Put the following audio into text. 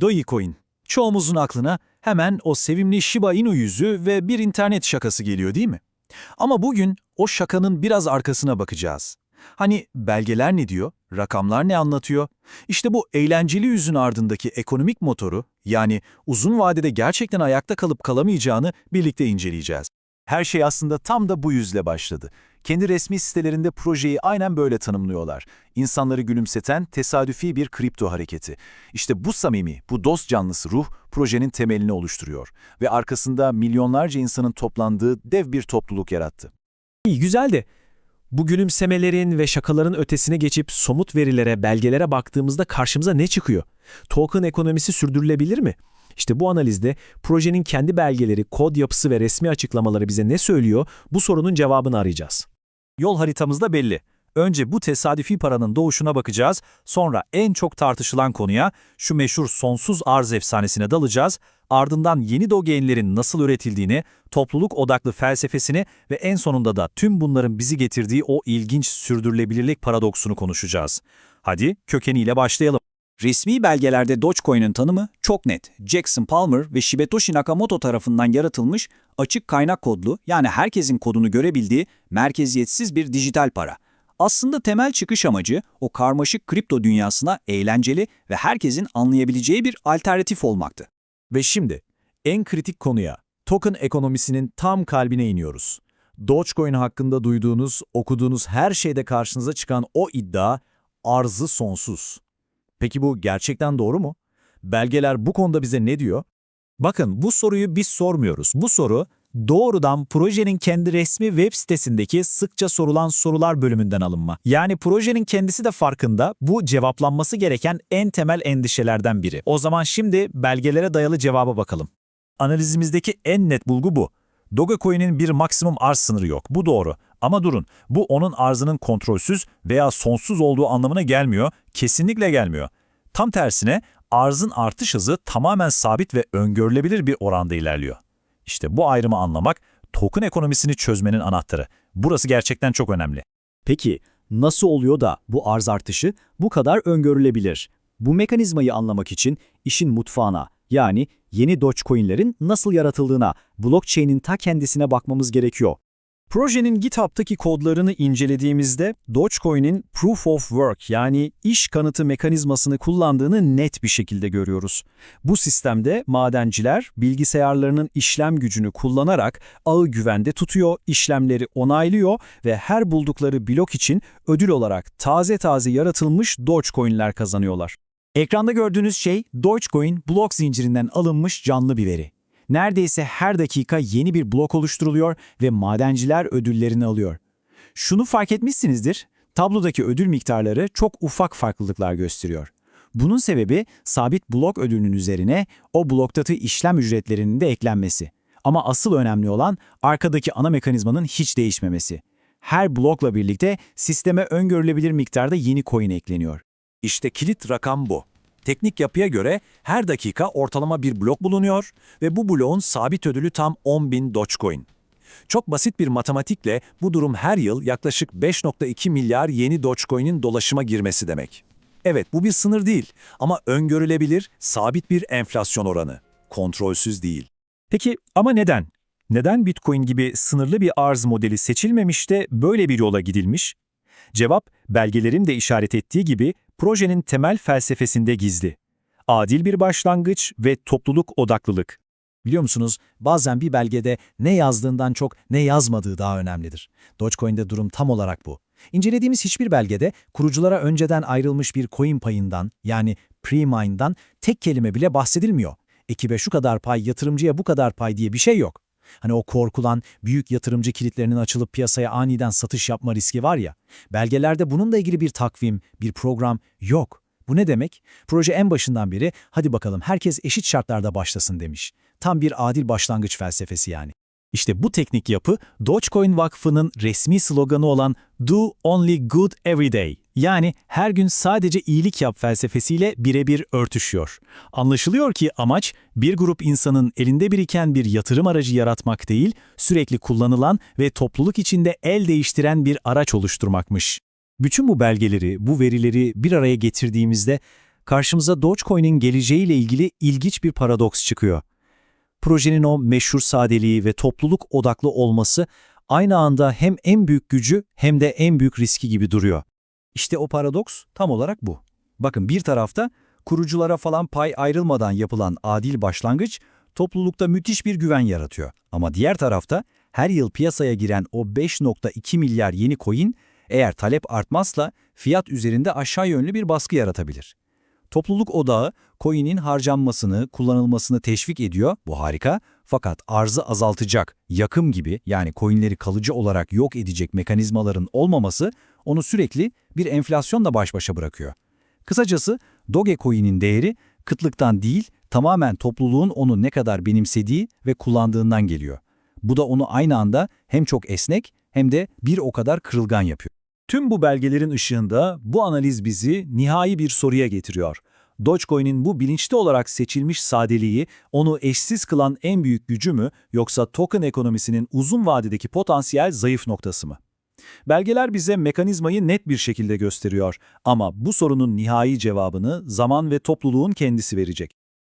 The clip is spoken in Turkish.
Dogecoin. Çoğumuzun aklına hemen o sevimli Shiba Inu yüzü ve bir internet şakası geliyor değil mi? Ama bugün o şakanın biraz arkasına bakacağız. Hani belgeler ne diyor, rakamlar ne anlatıyor? İşte bu eğlenceli yüzün ardındaki ekonomik motoru, yani uzun vadede gerçekten ayakta kalıp kalamayacağını birlikte inceleyeceğiz. Her şey aslında tam da bu yüzle başladı. Kendi resmi sitelerinde projeyi aynen böyle tanımlıyorlar. İnsanları gülümseten tesadüfi bir kripto hareketi. İşte bu samimi, bu dost canlısı ruh projenin temelini oluşturuyor ve arkasında milyonlarca insanın toplandığı dev bir topluluk yarattı. İyi, güzel de bu gülümsemelerin ve şakaların ötesine geçip somut verilere, belgelere baktığımızda karşımıza ne çıkıyor? Token ekonomisi sürdürülebilir mi? İşte bu analizde projenin kendi belgeleri, kod yapısı ve resmi açıklamaları bize ne söylüyor? Bu sorunun cevabını arayacağız. Yol haritamız da belli. Önce bu tesadüfi paranın doğuşuna bakacağız, sonra en çok tartışılan konuya, şu meşhur sonsuz arz efsanesine dalacağız, ardından yeni dogenlerin nasıl üretildiğini, topluluk odaklı felsefesini ve en sonunda da tüm bunların bizi getirdiği o ilginç sürdürülebilirlik paradoksunu konuşacağız. Hadi kökeniyle başlayalım. Resmi belgelerde Dogecoin'in tanımı çok net. Jackson Palmer ve Shibetoshi Nakamoto tarafından yaratılmış açık kaynak kodlu yani herkesin kodunu görebildiği merkeziyetsiz bir dijital para. Aslında temel çıkış amacı o karmaşık kripto dünyasına eğlenceli ve herkesin anlayabileceği bir alternatif olmaktı. Ve şimdi en kritik konuya, token ekonomisinin tam kalbine iniyoruz. Dogecoin hakkında duyduğunuz, okuduğunuz her şeyde karşınıza çıkan o iddia, arzı sonsuz. Peki bu gerçekten doğru mu? Belgeler bu konuda bize ne diyor? Bakın bu soruyu biz sormuyoruz. Bu soru doğrudan projenin kendi resmi web sitesindeki sıkça sorulan sorular bölümünden alınma. Yani projenin kendisi de farkında bu cevaplanması gereken en temel endişelerden biri. O zaman şimdi belgelere dayalı cevaba bakalım. Analizimizdeki en net bulgu bu. Dogecoin'in bir maksimum arz sınırı yok. Bu doğru. Ama durun, bu onun arzının kontrolsüz veya sonsuz olduğu anlamına gelmiyor, kesinlikle gelmiyor. Tam tersine arzın artış hızı tamamen sabit ve öngörülebilir bir oranda ilerliyor. İşte bu ayrımı anlamak, token ekonomisini çözmenin anahtarı. Burası gerçekten çok önemli. Peki nasıl oluyor da bu arz artışı bu kadar öngörülebilir? Bu mekanizmayı anlamak için işin mutfağına yani yeni Dogecoin'lerin nasıl yaratıldığına, blockchain'in ta kendisine bakmamız gerekiyor. Projenin GitHub'taki kodlarını incelediğimizde Dogecoin'in Proof of Work yani iş kanıtı mekanizmasını kullandığını net bir şekilde görüyoruz. Bu sistemde madenciler bilgisayarlarının işlem gücünü kullanarak ağı güvende tutuyor, işlemleri onaylıyor ve her buldukları blok için ödül olarak taze taze yaratılmış Dogecoin'ler kazanıyorlar. Ekranda gördüğünüz şey Dogecoin blok zincirinden alınmış canlı bir veri. Neredeyse her dakika yeni bir blok oluşturuluyor ve madenciler ödüllerini alıyor. Şunu fark etmişsinizdir, tablodaki ödül miktarları çok ufak farklılıklar gösteriyor. Bunun sebebi sabit blok ödülünün üzerine o bloktaki işlem ücretlerinin de eklenmesi. Ama asıl önemli olan arkadaki ana mekanizmanın hiç değişmemesi. Her blokla birlikte sisteme öngörülebilir miktarda yeni coin ekleniyor. İşte kilit rakam bu. Teknik yapıya göre her dakika ortalama bir blok bulunuyor ve bu bloğun sabit ödülü tam 10.000 Dogecoin. Çok basit bir matematikle bu durum her yıl yaklaşık 5.2 milyar yeni Dogecoin'in dolaşıma girmesi demek. Evet bu bir sınır değil ama öngörülebilir, sabit bir enflasyon oranı. Kontrolsüz değil. Peki ama neden? Neden Bitcoin gibi sınırlı bir arz modeli seçilmemiş de böyle bir yola gidilmiş? Cevap, belgelerin de işaret ettiği gibi projenin temel felsefesinde gizli. Adil bir başlangıç ve topluluk odaklılık. Biliyor musunuz bazen bir belgede ne yazdığından çok ne yazmadığı daha önemlidir. Dogecoin'de durum tam olarak bu. İncelediğimiz hiçbir belgede kuruculara önceden ayrılmış bir coin payından yani pre-mine'dan tek kelime bile bahsedilmiyor. Ekibe şu kadar pay, yatırımcıya bu kadar pay diye bir şey yok. Hani o korkulan büyük yatırımcı kilitlerinin açılıp piyasaya aniden satış yapma riski var ya, belgelerde bununla ilgili bir takvim, bir program yok. Bu ne demek? Proje en başından beri hadi bakalım herkes eşit şartlarda başlasın demiş. Tam bir adil başlangıç felsefesi yani. İşte bu teknik yapı Dogecoin Vakfı'nın resmi sloganı olan Do Only Good Every Day yani her gün sadece iyilik yap felsefesiyle birebir örtüşüyor. Anlaşılıyor ki amaç bir grup insanın elinde biriken bir yatırım aracı yaratmak değil, sürekli kullanılan ve topluluk içinde el değiştiren bir araç oluşturmakmış. Bütün bu belgeleri, bu verileri bir araya getirdiğimizde karşımıza Dogecoin'in geleceğiyle ilgili ilginç bir paradoks çıkıyor. Projenin o meşhur sadeliği ve topluluk odaklı olması aynı anda hem en büyük gücü hem de en büyük riski gibi duruyor. İşte o paradoks tam olarak bu. Bakın bir tarafta kuruculara falan pay ayrılmadan yapılan adil başlangıç toplulukta müthiş bir güven yaratıyor. Ama diğer tarafta her yıl piyasaya giren o 5.2 milyar yeni coin eğer talep artmazsa fiyat üzerinde aşağı yönlü bir baskı yaratabilir. Topluluk odağı coin'in harcanmasını, kullanılmasını teşvik ediyor. Bu harika. Fakat arzı azaltacak, yakım gibi yani coin'leri kalıcı olarak yok edecek mekanizmaların olmaması onu sürekli bir enflasyonla baş başa bırakıyor. Kısacası Dogecoin'in değeri kıtlıktan değil, tamamen topluluğun onu ne kadar benimsediği ve kullandığından geliyor. Bu da onu aynı anda hem çok esnek hem de bir o kadar kırılgan yapıyor. Tüm bu belgelerin ışığında bu analiz bizi nihai bir soruya getiriyor. Dogecoin'in bu bilinçli olarak seçilmiş sadeliği onu eşsiz kılan en büyük gücü mü yoksa token ekonomisinin uzun vadedeki potansiyel zayıf noktası mı? Belgeler bize mekanizmayı net bir şekilde gösteriyor ama bu sorunun nihai cevabını zaman ve topluluğun kendisi verecek.